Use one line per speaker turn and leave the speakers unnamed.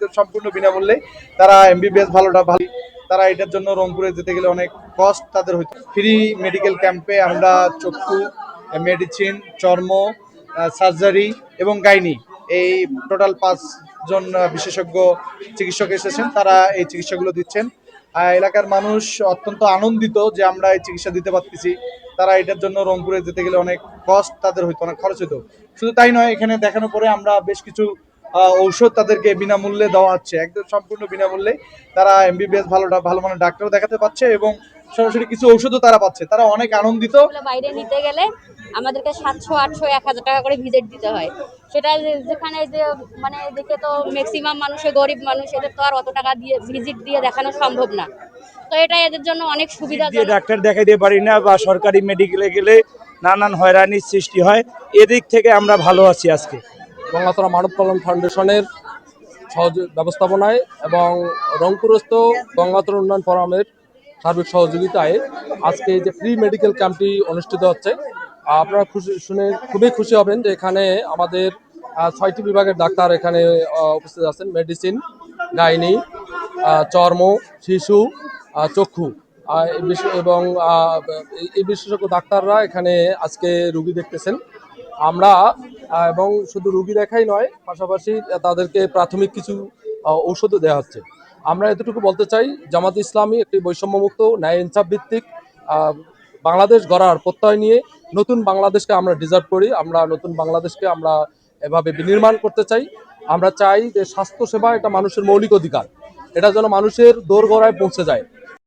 একদম সম্পূর্ণ বিনামূল্যে তারা এমবিবিএস ভালোটা ভালো তারা এটার জন্য রংপুরে যেতে গেলে অনেক কস্ট তাদের হইতো ফ্রি মেডিকেল ক্যাম্পে আমরা চক্ষু মেডিসিন চর্ম সার্জারি এবং গাইনি। এই টোটাল পাঁচজন বিশেষজ্ঞ চিকিৎসক এসেছেন, তারা এই চিকিৎসাগুলো দিচ্ছেন। এলাকার মানুষ অত্যন্ত আনন্দিত যে আমরা এই চিকিৎসা দিতে পারতেছি। তারা এটার জন্য রংপুরে যেতে গেলে অনেক কস্ট তাদের হইতো অনেক খরচ হতো শুধু তাই নয়, এখানে দেখানোর পরে আমরা বেশ কিছু ঔষধ তাদেরকে বিনামূল্যে দেওয়া হচ্ছে। একদম সম্পূর্ণ বিনামূল্যে। তারা এমবিবিএস ভালোটা ভালো মানের ডাক্তারও দেখাতে পাচ্ছে এবং সরাসরি কিছু ঔষধও তারা পাচ্ছে। তারা অনেক আনন্দিত।
বাইরে নিতে গেলে আমাদেরকে সাতশো আটশো এক হাজার টাকা করে ভিজিট দিতে হয়। সেটা যেখানে যে মানে দেখে তো ম্যাক্সিমাম মানুষের গরিব মানুষ এদের তো আর অত টাকা দিয়ে ভিজিট দিয়ে দেখানো সম্ভব না। তো এটা এদের জন্য অনেক সুবিধা
দিয়ে ডাক্তার দেখাইতে পারি না বা সরকারি মেডিকেলে গেলে নানান হয়রানির সৃষ্টি হয়। এদিক থেকে আমরা ভালো আছি আজকে।
গঙ্গাতরা মানব কল্যাণ ফাউন্ডেশনের সহজ ব্যবস্থাপনায় এবং রংপুরস্থ গঙ্গাতরা উন্নয়ন ফোরামের সার্বিক সহযোগিতায় আজকে যে ফ্রি মেডিকেল ক্যাম্পটি অনুষ্ঠিত হচ্ছে, আপনারা খুশি, শুনে খুবই খুশি হবেন যে এখানে আমাদের ছয়টি বিভাগের ডাক্তার এখানে উপস্থিত আছেন। মেডিসিন গাইনি চর্ম, শিশু চক্ষু এবং এই- বিশেষজ্ঞ ডাক্তাররা এখানে আজকে রুগী দেখতেছেন। আমরা এবং শুধু রুগী দেখাই নয়, পাশাপাশি তাদেরকে প্রাথমিক কিছু ঔষধও দেওয়া হচ্ছে। আমরা এতটুকু বলতে চাই, জামাত ইসলামী একটি বৈষম্যমুক্ত, ন্যায় ইনসাফ ভিত্তিক বাংলাদেশ গড়ার প্রত্যয় নিয়ে নতুন বাংলাদেশকে আমরা ডিজার্ভ করি, আমরা নতুন বাংলাদেশকে আমরা এভাবে বিনির্মাণ করতে চাই। আমরা চাই যে স্বাস্থ্যসেবা এটা মানুষের মৌলিক অধিকার, এটা যেন মানুষের দোরগড়ায় পৌঁছে যায়।